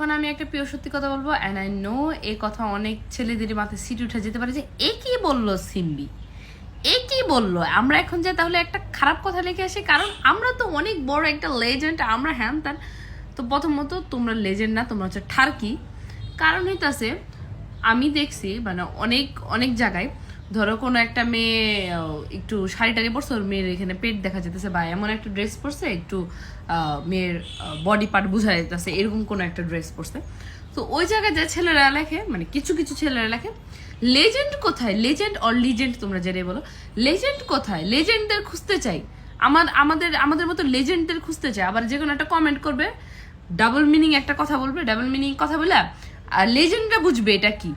এখন আমি একটা প্রিয় সত্যি কথা বলব অ্যান্ড আই নো এ কথা অনেক ছেলেদের মাথায় সিট উঠে যেতে পারে যে, এ কি বলল সিম্বি? এ কি বলল? আমরা এখন যে তাহলে একটা খারাপ কথা লিখে আসি, কারণ আমরা তো অনেক বড় একটা লেজেন্ড আমরা হ্যান তার তো প্রথমত তোমরা লেজেন্ড না, তোমরা হচ্ছে ঠারকি। কারণ হইতাছে, আমি দেখছি মানে অনেক অনেক জায়গায় ধরো কোনো একটা মেয়ে একটু শাড়ি টাড়ি পরছে, ওর মেয়ের এখানে পেট দেখা যেতেছে বা এমন একটা ড্রেস পরছে, একটু মেয়ের বডি পার্ট বোঝা যেতেছে এরকম কোনো একটা ড্রেস পরছে। তো ওই জায়গায় যে ছেলেরা লেখে মানে কিছু কিছু ছেলেরা লেখে লেজেন্ড কোথায়? লেজেন্ড অর লিজেন্ড তোমরা যেটাই বলো। লেজেন্ড কোথায়? লেজেন্ডদের খুঁজতে চাই। আমার, আমাদের আমাদের মতো লেজেন্ডদের খুঁজতে চাই। আবার যে কোনো একটা কমেন্ট করবে ডাবল মিনিং একটা কথা বলবে ডাবল মিনিং কথা বলে, আর লেজেন্ডরা বুঝবে এটা কি?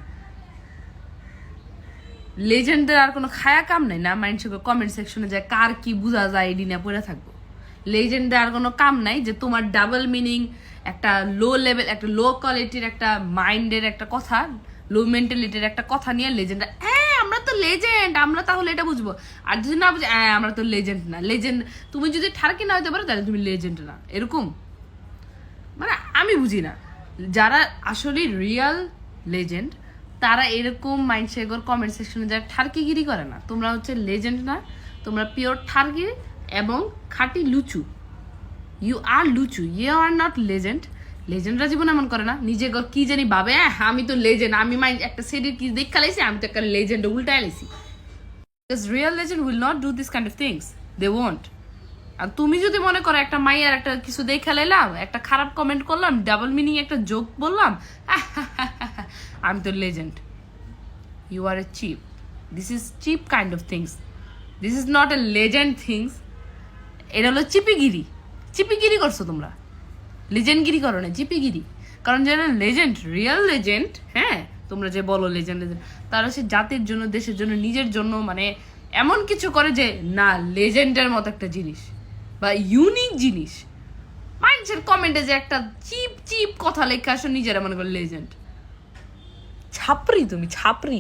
লেজেন্ডের আর কোনো খায়া কাম নাই না? মাইন্ড কমেন্ট সেকশনে যায় কার কি বোঝা যায় এডি না পড়ে থাকব। লেজেন্ডের আর কোনো কাম নাই যে তোমার ডাবল মিনিং একটা লো লেভেল একটা লো কোয়ালিটির একটা মাইন্ডের একটা কথা লো মেন্টালিটির একটা কথা নিয়ে লেজেন্ড হ্যাঁ আমরা তো লেজেন্ড আমরা তাহলে এটা বুঝব। আর যদি না বুঝি হ্যাঁ আমরা তো লেজেন্ড না। লেজেন্ড তুমি যদি ঠারকি না হতে পারো, তাহলে তুমি লেজেন্ড না। এরকম। মানে আমি বুঝি না। যারা আসলে রিয়েল লেজেন্ড তারা এরকম মাইন্ডসেগর কমেন্ট সেকশনে যারা ঠারকিগিরি করে না তোমরা হচ্ছে লেজেন্ড না তোমরা পিওর ঠারকি এবং খাঁটি লুচু ইউ আর লুচু ইউ আর নট লেজেন্ড লেজেন্ডরা জীবন এমন করে না নিজে কি জানি ভাবে "আহ, আমি তো লেজেন্ড আমি মাইন্ড একটা সেডির কি দেখা লাইছি আমি তো একটা লেজেন্ড উল্টায় লাইছি Because legend legend not do this kind of things. They won't. আর তুমি যদি মনে করো একটা মাইয়ার একটা কিছু দেখে লাইলাম একটা খারাপ কমেন্ট করলাম ডাবল মিনিং একটা জোক বললাম আমি তো legend you are a cheap this is cheap kind of things this is not a legend things এটা হলো চিপিগিরি। চিপিগিরি করছ তোমরা। লেজেন্ডগিরি করো না, চিপিগিরি। কারণ যারা লেজেন্ড রিয়েল লেজেন্ড হ্যাঁ তোমরা যে বলো লেজেন্ড লেজেন্ড তারা সে জাতির জন্য, দেশের জন্য, নিজের জন্য মানে এমন কিছু করে যে, না, লেজেন্ডের মতো একটা জিনিস বা ইউনিক জিনিস। মানুষের কমেন্টে যে একটা চিপ চিপ কথা লেখা আসো নিজেরা মনে করো লেজেন্ড ছাপরি তুমি ছাপরি।